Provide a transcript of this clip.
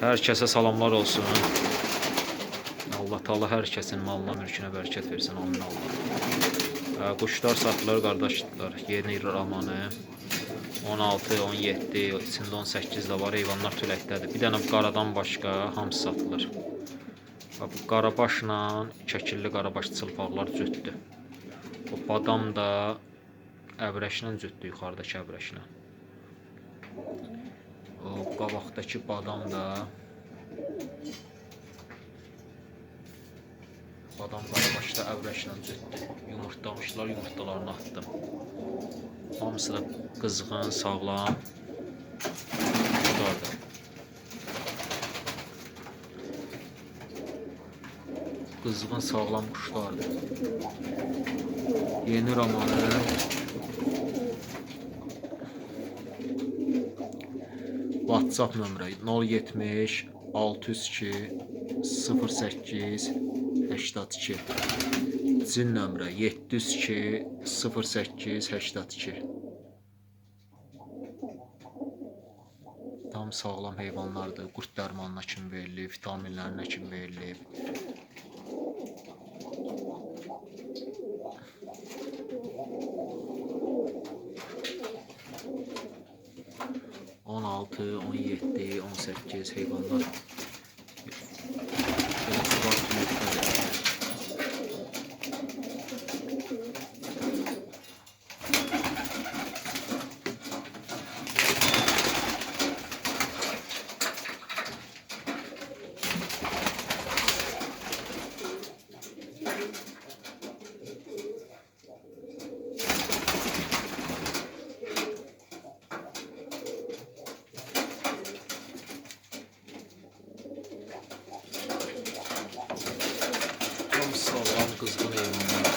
Herkese salamlar olsun. Allah Taala hər kəsin malına, mülkünə bərəkət versin. Amin Allah. Quşlar satılır qardaşlar. Yeni ramanı 16, 17, içində 18 də var. Heyvanlar tüləkdədir. Bir dənə qaradan başqa hamısı satılır. Bax, Bu qarabaşla şəkilli qarabaş çılpaqlar cütdür. Bu badam da əbrəşlə cütdür, yuxarıdakı əbrəşlə. O qabaqdakı badam da Badam qarabaşda əvrəşlə cütdü. Yumurtlamışlar, yumurtalarını atdım. Hamısı da qızğın, sağlam. Qudardır. Qızğın, sağlam quşlardır. Yeni romanı WhatsApp nömrə 070 602 08 82 Cin nömrə 702 08 82 Tam sağlam heyvanlardır. Qurd dərmanına kimi verilib, vitaminlərinə kimi verilib. On altı, on yedi, Tam sağlam qızğın heyvanlar.